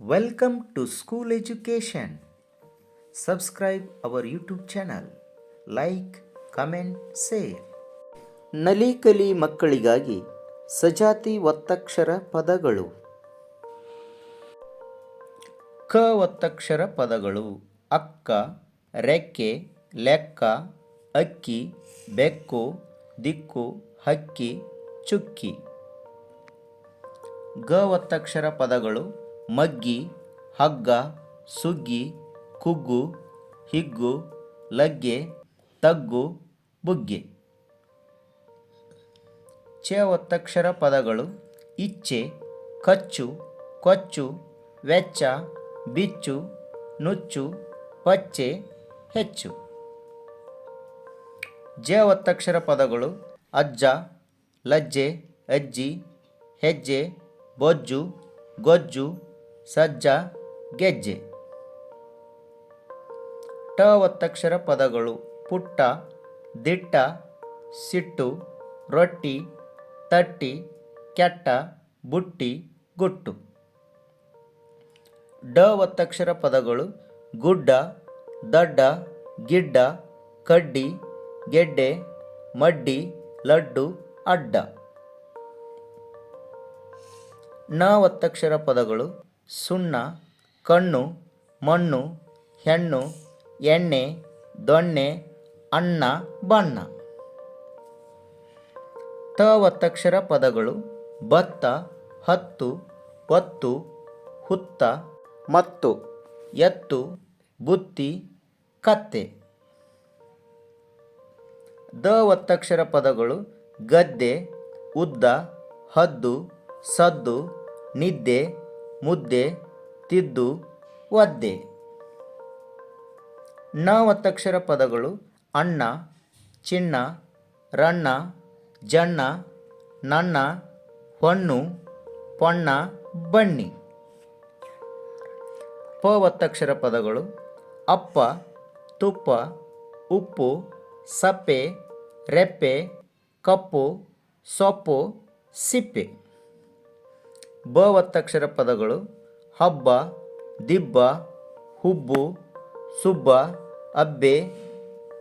Welcome to School Education. Subscribe our YouTube channel. Like, comment, share. Nalikali ಮಕ್ಕಳಿಗಾಗಿ ಸಜಾತಿ ಒತ್ತಕ್ಷರ ಪದಗಳು ಕ ಒತ್ತಕ್ಷರ ಪದಗಳು ಅಕ್ಕ ರೆಕ್ಕೆ ಲೆಕ್ಕ ಅಕ್ಕಿ ಬೆಕ್ಕು ದಿಕ್ಕು ಹಕ್ಕಿ ಚುಕ್ಕಿ ಗ ಒತ್ತಕ್ಷರ ಪದಗಳು ಮಗ್ಗಿ, ಹಗ್ಗ, ಸುಗ್ಗಿ, ಕುಗ್ಗು, ಹಿಗ್ಗು, ಲಗ್ಗೆ, ತಗ್ಗು, ಬುಗ್ಗೆ. ಚ ಒತ್ತಕ್ಷರ ಪದಗಳು ಇಚ್ಛೆ ಕಚ್ಚು, ಕೊಚ್ಚು, ವೆಚ್ಚ, ಬಿಚ್ಚು, ನುಚ್ಚು, ಪಚ್ಚೆ, ಹೆಚ್ಚು. ಜ ಒತ್ತಕ್ಷರ ಪದಗಳು ಅಜ್ಜ, ಲಜ್ಜೆ, ಅಜ್ಜಿ, ಹೆಜ್ಜೆ, ಬೊಜ್ಜು, ಗೊಜ್ಜು ಸಜ್ಜ, ಗೆಜ್ಜೆ. ಟ ಒತ್ತಕ್ಷರ ಪದಗಳು ಪುಟ್ಟ, ದಿಟ್ಟ, ಸಿಟ್ಟು, ರೊಟ್ಟಿ, ತಟ್ಟಿ, ಕೆಟ್ಟ, ಬುಟ್ಟಿ, ಗುಟ್ಟು. ಡ ಒತ್ತಕ್ಷರ ಪದಗಳು ಗುಡ್ಡ, ದಡ್ಡ, ಗಿಡ್ಡ, ಕಡ್ಡಿ, ಗೆಡ್ಡೆ, ಮಡ್ಡಿ, ಲಡ್ಡು, ಅಡ್ಡ. ನ ಒತ್ತಕ್ಷರ ಪದಗಳು ಸುಣ್ಣ, ಕಣ್ಣು, ಮಣ್ಣು, ಹೆಣ್ಣು, ಎಣ್ಣೆ, ದೊಣ್ಣೆ ಅಣ್ಣ ಬಣ್ಣ. ತ ಒತ್ತಕ್ಷರ ಪದಗಳು ಭತ್ತ ಹತ್ತು, ಒತ್ತು, ಹುತ್ತ, ಮತ್ತು, ಎತ್ತು, ಬುತ್ತಿ, ಕತ್ತೆ. ದ ಒತ್ತಕ್ಷರ ಪದಗಳು ಗದ್ದೆ, ಉದ್ದ, ಹದ್ದು, ಸದ್ದು, ನಿದ್ದೆ ಮುದ್ದೆ, ತಿದ್ದು, ಒದ್ದೆ. ನ ಒತ್ತಕ್ಷರ ಪದಗಳು ಅಣ್ಣ, ಚಿನ್ನ, ರಣ್ಣ, ಜಣ್ಣ, ನನ್ನ ಹೊಣ್ಣು ಪೊಣ್ಣ ಬಣ್ಣಿ ಪ ಒತ್ತಕ್ಷರ ಪದಗಳು ಅಪ್ಪ, ತುಪ್ಪ, ಉಪ್ಪು, ಸಪ್ಪೆ, ರೆಪ್ಪೆ, ಕಪ್ಪು, ಸೊಪ್ಪು, ಸಿಪ್ಪೆ. ಬ ಒತ್ತಕ್ಷರ ಪದಗಳು ಹಬ್ಬ, ದಿಬ್ಬ, ಹುಬ್ಬು, ಸುಬ್ಬ, ಅಬ್ಬೆ,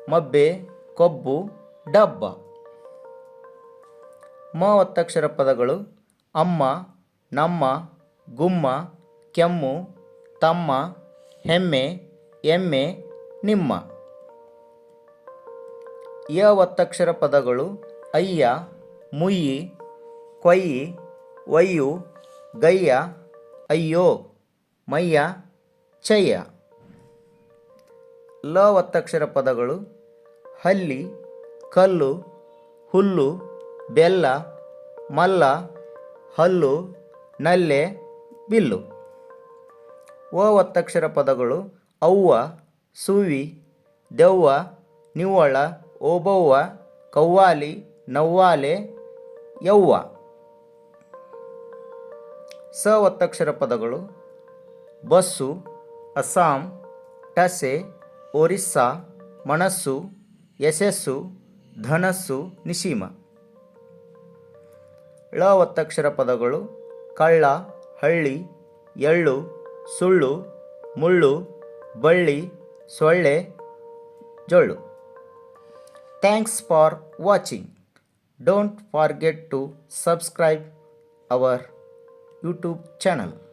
ಮಬ್ಬೆ, ಕೊಬ್ಬು, ಡಬ್ಬ. ಮ ಒತ್ತಕ್ಷರ ಪದಗಳು ಅಮ್ಮ, ನಮ್ಮ, ಗುಮ್ಮ, ಕೆಮ್ಮು, ತಮ್ಮ, ಹೆಮ್ಮೆ, ಎಮ್ಮೆ, ನಿಮ್ಮ. ಯ ಒತ್ತಕ್ಷರ ಪದಗಳು ಅಯ್ಯ, ಮುಯ್ಯಿ, ಕೊಯ್ಯಿ, ಒಯ್ಯು ಗಯ್ಯ, ಅಯ್ಯೋ, ಮಯ್ಯ ಚಯ್ಯ ಲ ಒತ್ತಕ್ಷರ ಪದಗಳು ಹಲ್ಲಿ, ಕಲ್ಲು, ಹುಲ್ಲು, ಬೆಲ್ಲ, ಮಲ್ಲ, ಹಲ್ಲು, ನಲ್ಲೆ, ಬಿಲ್ಲು. ಓ ಒತ್ತಕ್ಷರ ಪದಗಳು ಅವ್ವ, ಸುವಿ, ದೆವ್ವ, ನಿವ್ವಳ, ಓಬವ್ವ, ಕವ್ವಾಲಿ, ನವ್ವಾಲೆ, ಯವ್ವ. ಸ ಒತ್ತಕ್ಷರ ಪದಗಳು ಬಸ್ಸು, ಅಸ್ಸಾಂ, ಟಸೆ, ಒರಿಸ್ಸಾ, ಮನಸ್ಸು, ಯಶಸ್ಸು, ಧನಸ್ಸು, ನಿಶೀಮ. ಳ ಒತ್ತಕ್ಷರ ಪದಗಳು ಕಳ್ಳ, ಹಳ್ಳಿ, ಎಳ್ಳು, ಸುಳ್ಳು, ಮುಳ್ಳು, ಬಳ್ಳಿ, ಸೊಳ್ಳೆ, ಜೊಳ್ಳು. Thanks for watching. Don't forget to subscribe our YouTube channel.